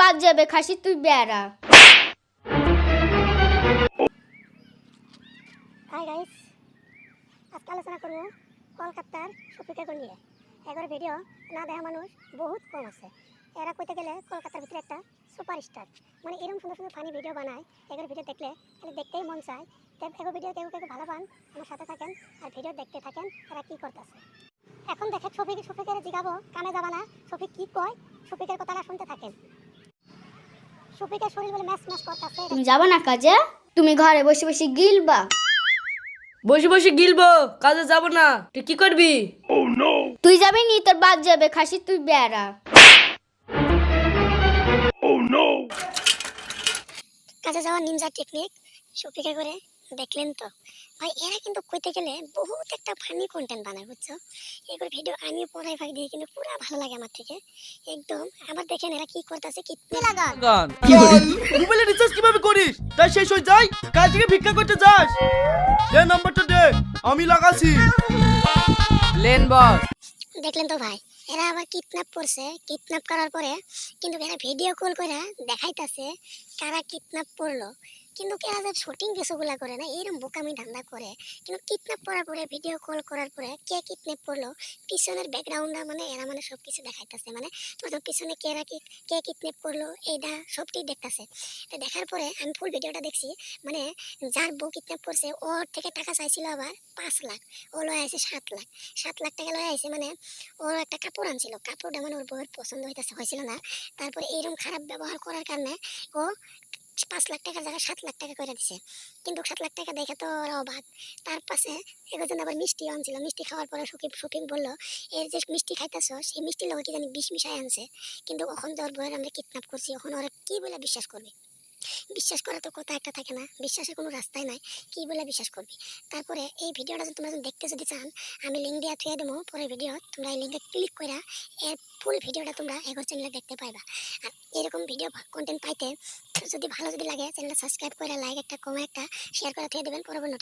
বাদ যাবে, খাসি, তুই বেড়া। আজকে আলোচনা কলকাতার নিয়ে। ভিডিও না দেখা মানুষ বহুত কম আছে। এরা কইতে গেলে কলকাতার ভিতরে একটা মানে এরকম সুন্দর সুন্দর ফানি ভিডিও বানায়। এগারো ভিডিও দেখলে খালি দেখতেই মন চায়। তো এগো ভিডিও কেউ কেউ ভালো পান, আমার সাথে থাকেন আর ভিডিও দেখতে থাকেন, এরা কি করতেছে। এখন দেখে শফিক শফিকের জিগাবো, কানে যাবা না। শফিক কি কয়? শফিকের কথাটা শুনতে থাকেন। শফিকের শরীর বলে ম্যাচ ম্যাচ করতেছে তুমি যাবা না কাজে? তুমি ঘরে বসে বসে গিলবা। বসে বসে গিলবো কাজে যাব না। তুই কি করবি? তুই যাবি নি তোর বাদ যাবে খাসি তুই বেড়া। কাজে যাওয়ার নিনজা টেকনিক শফিকা করে দেখলেন তো? ভাই এরা কিন্তু কইতে গেলে বহুত একটা ফানি কন্টেন্ট বানায় বুঝছ? এগুলো ভিডিও আমি পড়াই ভাগ দিয়ে কিন্তু পুরো ভালো লাগে আমার থেকে। একদম আবার দেখেন এরা কি করতেছে কি লাগান? গান মোবাইলে রিচার্জ কীভাবে করিস? তাই শেষ হয়ে যায় কাল থেকে ভিক্ষা করতে যাস। দে নাম্বারটা দে আমি লাগাছি। লেন বস। দেখলেন তো ভাই এরা আবার কিডন্যাপ করছে। কিডন্যাপ করার পরে কিন্তু এরা ভিডিও কল করে দেখাইতাছে কারা কিডন্যাপ করল। কিন্তু এরা যে শুটিং কিছুগুলা করে না এরকম বোকামি ধান্দা করে কিন্তু কিডন্যাপ করার পরে ভিডিও কল করার পরে কে কিডন্যাপ করল পিছনের ব্যাকগ্রাউন্ডটা মানে এরা মানে সব কিছু দেখাইতেছে মানে তোমার পিছনে কে রাখি কে কিডন্যাপ করল এইটা সবটি দেখতাছে। তো দেখার পরে আমি ফুল ভিডিওটা দেখছি মানে যার বউ কিডন্যাপ করছে ওর থেকে টাকা চাইছিল আবার পাঁচ লাখ, ও লয় আছে সাত লাখ। সাত লাখ টাকা লয় আছে মানে ওর একটা কাপড় আনছিল, কাপড়টা মানে ওর বউয়ের পছন্দ হইতেছে হয়েছিল না। তারপরে এইরকম খারাপ ব্যবহার করার কারণে ও পাঁচ লাখ টাকার জায়গায় সাত লাখ টাকা করে দিছে। কিন্তু সাত লাখ টাকা দেখে তো ওরা অবাক। তার পাশে একজন আবার মিষ্টি আনছিল। মিষ্টি খাওয়ার পরে সুখী সুখী বলল, এর যে মিষ্টি খাইতেছ, সেই মিষ্টির লোক কি জানি বিষ মিশাই আনছে। কিন্তু ওখান তো ওর বউয়ের আমরা কিডন্যাপ করছি। ওখানে ওরা কী বলে বিশ্বাস করবে? বিশ্বাস করা তো কথা একটা থাকে না, বিশ্বাসের কোনো রাস্তাই নাই, কি বলে বিশ্বাস করবি? তারপরে এই ভিডিওটা যদি তোমরা দেখতে যদি চান, আমি লিঙ্ক দিয়ে থুয়ে দেবো, পরের ভিডিও তোমরা এই লিঙ্কে ক্লিক করে এর ফুল ভিডিওটা তোমরা এগোর চ্যানেলে দেখতে পাইবা। আর এরকম ভিডিও কন্টেন্ট পাইতে যদি ভালো যদি লাগে চ্যানেলটা সাবস্ক্রাইব করে লাইক একটা কমে একটা শেয়ার করে থুয়ে দেবেন, পরবর্তী